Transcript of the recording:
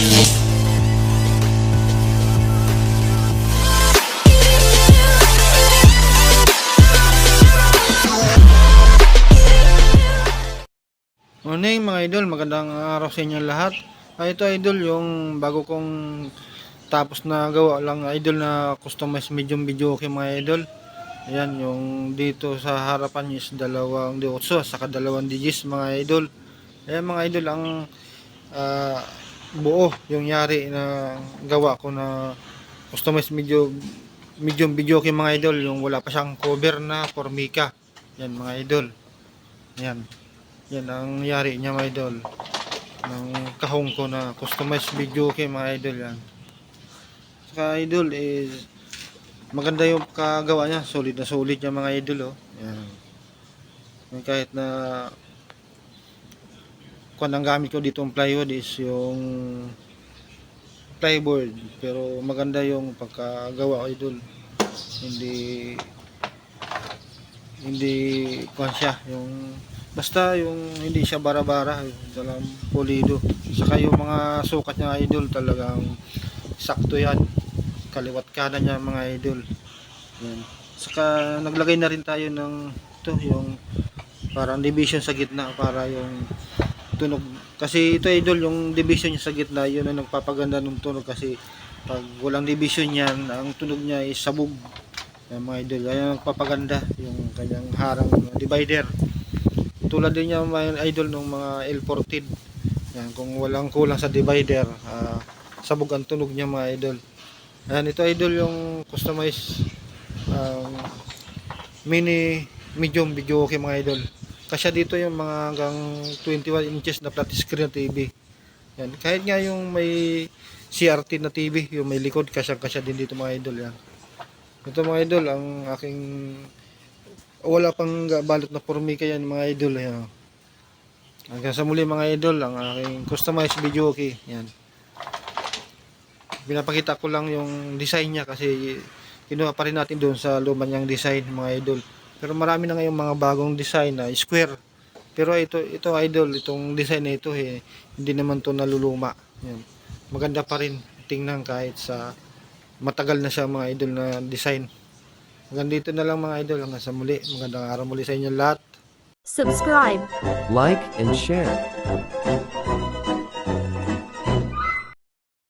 Morning mga idol, magandang araw sa inyo lahat. Ah, ito idol yung bago kong tapos na gawa lang idol na customize medium video okay mga idol. Ayan yung dito sa harapan is dalawang diotso saka dalawang digits mga idol. Ayan mga idol ang ah, buo yung yari na gawa ko na customize medium medium video okay mga idol yung wala pa siyang cover na formica. Yan mga idol. Yan. Yan ang yari niya mga idol. Ng kahong ko na customized video kay mga idol yan. Saka idol is maganda yung kagawa niya. Solid na solid niya mga idol oh. Yan. Yung kahit na kung ang gamit ko dito ang plywood is yung plyboard pero maganda yung pagkagawa idol. Hindi hindi kuwan siya yung basta yung hindi siya bara-bara talagang pulido. Saka yung mga sukat niya idol talagang sakto yan. Kaliwat kanan niya mga idol. Yan. saka naglagay na rin tayo ng to yung parang division sa gitna para yung tunog. Kasi ito idol yung division niya sa gitna yun ang nagpapaganda ng tunog. Kasi pag walang division yan ang tunog niya is sabog. Yan mga idol kaya nagpapaganda yung kanyang harang divider. Tulad din niya mga idol ng mga L14 yan kung walang kulang sa divider ah, sabog ang tunog niya mga idol. Yan ito idol yung customized um, mini medium video okay mga idol kasi dito yung mga hanggang 21 inches na flat screen na TV yan kahit nga yung may CRT na TV yung may likod kasya kasya din dito mga idol yan ito mga idol ang aking wala pang balot na formica yan mga idol yan. Hanggang sa muli mga idol ang aking customized video okay yan. Pinapakita ko lang yung design niya kasi kinuha pa rin natin doon sa luma niyang design mga idol. Pero marami na ngayong mga bagong design na square. Pero ito ito idol itong design na ito eh, hindi naman to naluluma. Yan. Maganda pa rin tingnan kahit sa matagal na siya mga idol na design. Hanggang dito na lang mga idol. Hanggang sa muli. Magandang araw muli sa inyo lahat. Subscribe. like and share.